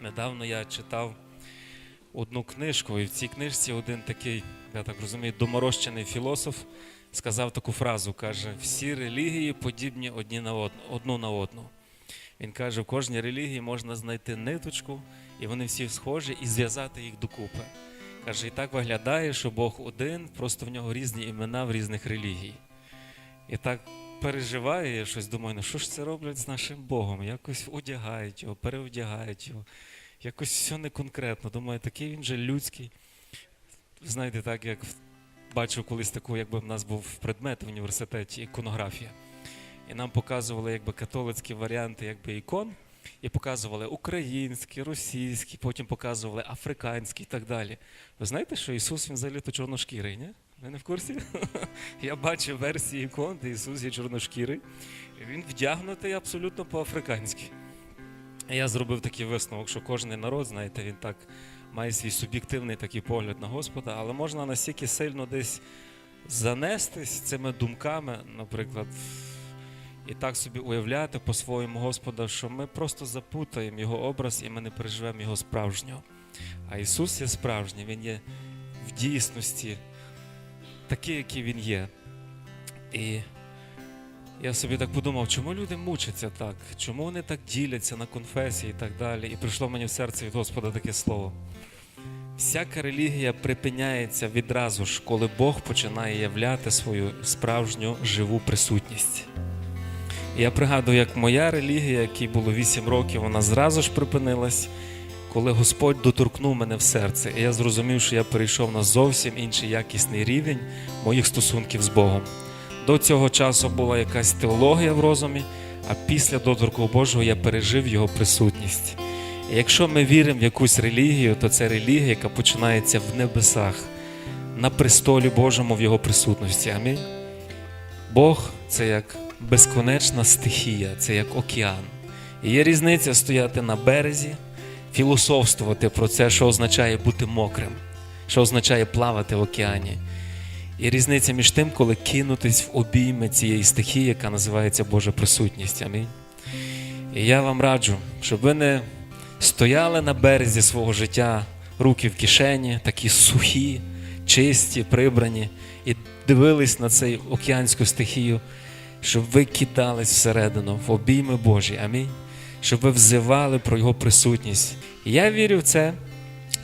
Недавно я читав одну книжку, і в цій книжці один такий, я так розумію, доморощений філософ сказав таку фразу: каже: всі релігії подібні одні на одну, одну на одну. Він каже, в кожній релігії можна знайти ниточку, і вони всі схожі, і зв'язати їх докупи. Каже, і так виглядає, що Бог один, просто в нього різні імена в різних релігій. І так переживаю, я щось думаю, ну що ж це роблять з нашим Богом? Якось одягають його, переодягають його. Якось все не конкретно. Думаю, такий він же людський. Знаєте, так як бачив колись таку, якби в нас був предмет в університеті іконографія. І нам показували якби католицькі варіанти якби ікон, і показували українські, російські, потім показували африканські і так далі. Ви знаєте, що Ісус він взагалі то чорношкірий, ні? Ви не в курсі? Я бачив версії ікон, де Ісус є чорношкірий. Він вдягнутий абсолютно по-африканськи. Я зробив такий висновок, що кожен народ, знаєте, він так має свій суб'єктивний такий погляд на Господа, але можна настільки сильно десь занестись цими думками, наприклад, і так собі уявляти по-своєму Господа, що ми просто запутаємо його образ і ми не переживемо його справжнього. А Ісус є справжній, Він є в дійсності такий, який Він є. І я собі так подумав, чому люди мучаться так? Чому вони так діляться на конфесії і так далі? І прийшло мені в серце від Господа таке слово. Всяка релігія припиняється відразу ж, коли Бог починає являти свою справжню живу присутність. Я пригадую, як моя релігія, якій було 8 років, вона зразу ж припинилась, коли Господь доторкнув мене в серце. І я зрозумів, що я перейшов на зовсім інший якісний рівень моїх стосунків з Богом. До цього часу була якась теологія в розумі, а після доторку Божого я пережив його присутність. І якщо ми віримо в якусь релігію, то це релігія, яка починається в небесах, на престолі Божому в його присутності. Амінь. Бог це як безконечна стихія, це як океан. І є різниця стояти на березі, філософствувати про це, що означає бути мокрим, що означає плавати в океані. І різниця між тим, коли кинутись в обійми цієї стихії, яка називається Божа присутність. Амінь. І я вам раджу, щоб ви не стояли на березі свого життя, руки в кишені, такі сухі, чисті, прибрані, і дивились на цей океанську стихію, щоб ви кидались всередину, в обійми Божі. Амінь. Щоб ви взивали про Його присутність. І я вірю в це,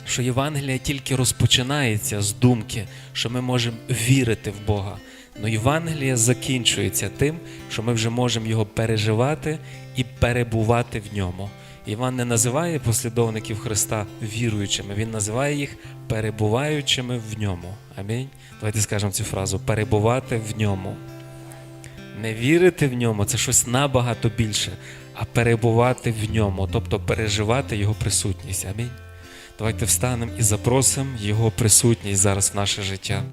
що Євангелія тільки розпочинається з думки, що ми можемо вірити в Бога. Но Євангелія закінчується тим, що ми вже можемо його переживати і перебувати в ньому. Іван не називає послідовників Христа віруючими, він називає їх перебуваючими в ньому. Амінь. Давайте скажемо цю фразу: перебувати в ньому. Не вірити в ньому це щось набагато більше, а перебувати в ньому, тобто переживати його присутність. Амінь. Давайте встанемо і запросимо Його присутність зараз в наше життя.